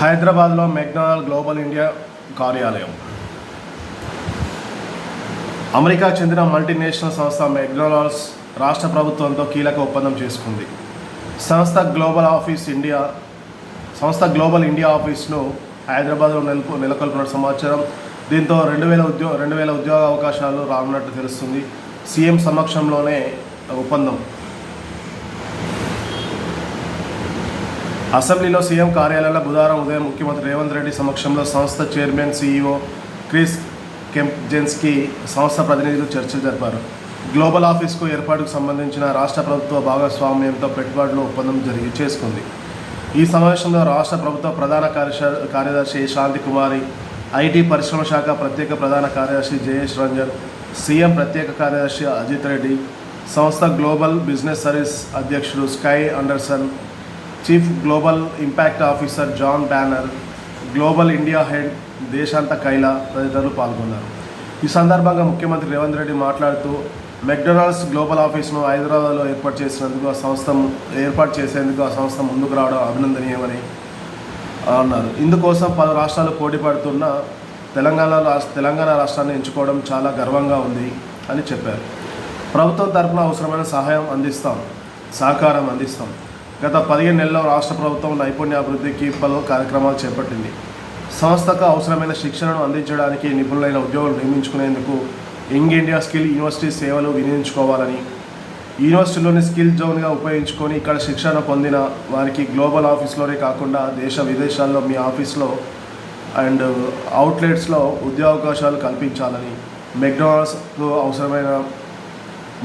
హైదరాబాద్లో McDonald global India కార్యాలయం. America చెందిన మల్టీనేషనల్ సంస్థ మెక్డొనాల్డ్స్ రాష్ట్ర ప్రభుత్వంతో కీలక ఒప్పందం చేసుకుంది. సంస్థ గ్లోబల్ ఆఫీస్ ఇండియా సంస్థ గ్లోబల్ ఇండియా ఆఫీస్ను హైదరాబాద్లో నెలకొ నెలకొల్పిన సమాచారం. దీంతో రెండు వేల ఉద్యోగ రెండు వేల ఉద్యోగ అవకాశాలు రానున్నట్టు తెలుస్తుంది. సీఎం సమక్షంలోనే ఒప్పందం. అసెంబ్లీలో సీఎం కార్యాలయంలో బుధవారం ఉదయం ముఖ్యమంత్రి రేవంత్ రెడ్డి సమక్షంలో సంస్థ చైర్మన్ సీఈఓ క్రిస్ కెంప్జెన్స్కి సంస్థ ప్రతినిధులు చర్చలు జరిపారు. గ్లోబల్ ఆఫీస్కు ఏర్పాటుకు సంబంధించిన రాష్ట్ర ప్రభుత్వ భాగస్వామ్యంతో పెట్టుబడులు ఒప్పందం జరిగి చేసుకుంది. ఈ సమావేశంలో రాష్ట్ర ప్రభుత్వ ప్రధాన కార్యదర్శి శాంతి కుమారి ఐటీ పరిశ్రమ శాఖ ప్రత్యేక ప్రధాన కార్యదర్శి జయేష్ రంజన్ సీఎం ప్రత్యేక కార్యదర్శి అజిత్ రెడ్డి సంస్థ గ్లోబల్ బిజినెస్ సర్వీస్ అధ్యక్షుడు Skye Anderson chief global impact officer John Banner global India head దేశాంత కైలా తదితరులు పాల్గొన్నారు. ఈ సందర్భంగా ముఖ్యమంత్రి రేవంత్ రెడ్డి మాట్లాడుతూ మెక్డొనాల్డ్స్ గ్లోబల్ ఆఫీస్ను హైదరాబాద్లో ఏర్పాటు చేసినందుకు ఆ సంస్థ ఏర్పాటు చేసేందుకు ఆ సంస్థ ముందుకు రావడం అభినందనీయమని అన్నారు. ఇందుకోసం పలు రాష్ట్రాలు పోటీ పడుతున్న తెలంగాణ రాష్ట్ర తెలంగాణ రాష్ట్రాన్ని ఎంచుకోవడం చాలా గర్వంగా ఉంది అని చెప్పారు. ప్రభుత్వం తరపున అవసరమైన సహాయం అందిస్తాం సహకారం అందిస్తాం. గత పదిహేను నెలల్లో రాష్ట్ర ప్రభుత్వం నైపుణ్యాభివృద్ధికి పలు కార్యక్రమాలు చేపట్టింది. సంస్థకు అవసరమైన శిక్షణను అందించడానికి నిపుణులైన ఉద్యోగులు నియమించుకునేందుకు యంగ్ ఇండియా స్కిల్ యూనివర్సిటీ సేవలు వినియోగించుకోవాలని యూనివర్సిటీలోని స్కిల్ జోన్గా ఉపయోగించుకొని ఇక్కడ శిక్షణ పొందిన వారికి గ్లోబల్ ఆఫీస్లోనే కాకుండా దేశ విదేశాల్లో మీ ఆఫీస్లో అండ్ అవుట్లెట్స్లో ఉద్యోగావకాశాలు కల్పించాలని మెక్డొనాల్డ్స్కు అవసరమైన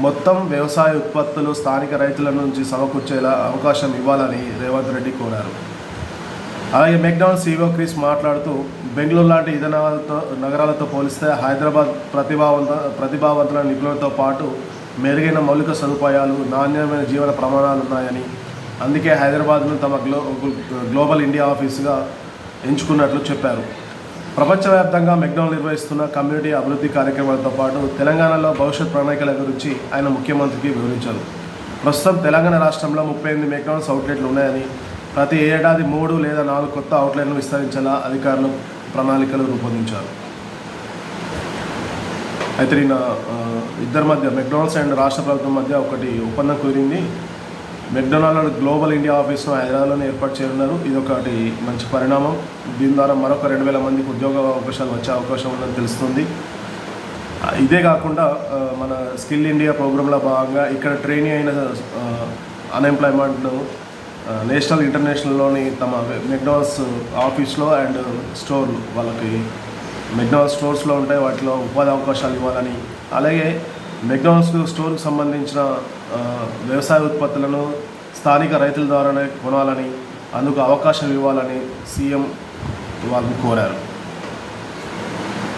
మొత్తం వ్యవసాయ ఉత్పత్తులు స్థానిక రైతుల నుంచి సమకూర్చేలా అవకాశం ఇవ్వాలని రేవంత్ రెడ్డి కోరారు. అలాగే మెక్డౌన్ సీఓ క్రిస్ మాట్లాడుతూ బెంగళూరు లాంటి ఇతర నగరాలతో నగరాలతో పోలిస్తే హైదరాబాద్ ప్రతిభావంత ప్రతిభావంతుల నిపుణులతో పాటు మెరుగైన మౌలిక సదుపాయాలు నాణ్యమైన జీవన ప్రమాణాలు ఉన్నాయని అందుకే హైదరాబాద్ను తమ గ్లో గ్లోబల్ ఇండియా ఆఫీసుగా ఎంచుకున్నట్లు చెప్పారు. ప్రపంచవ్యాప్తంగా మెగ్నాల్ నిర్వహిస్తున్న కమ్యూనిటీ అభివృద్ధి కార్యక్రమాలతో పాటు తెలంగాణలో భవిష్యత్ ప్రణాళికల గురించి ఆయన ముఖ్యమంత్రికి వివరించారు. ప్రస్తుతం తెలంగాణ రాష్ట్రంలో ముప్పై ఎనిమిది మెగ్నాల్స్ అవుట్లెట్లు ఉన్నాయని ప్రతి ఏడాది మూడు లేదా నాలుగు కొత్త అవుట్లెట్లను విస్తరించేలా అధికారులు ప్రణాళికలు రూపొందించారు. అయితే నిన్న ఇద్దరి మధ్య మెక్డొనాల్డ్స్ అండ్ రాష్ట్ర ప్రభుత్వం మధ్య ఒకటి ఒప్పందం కుదిరింది. మెక్డొనాల్డ్ గ్లోబల్ ఇండియా ఆఫీస్ను హైదరాబాద్లోనే ఏర్పాటు చేయనున్నారు. ఇది ఒకటి మంచి పరిణామం. దీని ద్వారా మరొక రెండు వేల మందికి ఉద్యోగ అవకాశాలు వచ్చే అవకాశం ఉందని తెలుస్తుంది. ఇదే కాకుండా మన స్కిల్ ఇండియా ప్రోగ్రాంలో భాగంగా ఇక్కడ ట్రైనీ అయిన అన్ఎంప్లాయ్మెంట్ను నేషనల్ ఇంటర్నేషనల్లోని తమ మెక్డానల్డ్స్ ఆఫీస్లో అండ్ స్టోర్లు వాళ్ళకి మెక్డానల్డ్స్ స్టోర్స్లో ఉంటాయి. వాటిలో ఉపాధి అవకాశాలు ఇవ్వాలని. అలాగే మెక్డానల్డ్స్ స్టోర్కి సంబంధించిన వ్యవసాయ ఉత్పత్తులను స్థానిక రైతుల ద్వారానే కొనాలని అందుకు అవకాశం ఇవ్వాలని సీఎం వాళ్ళని కోరారు.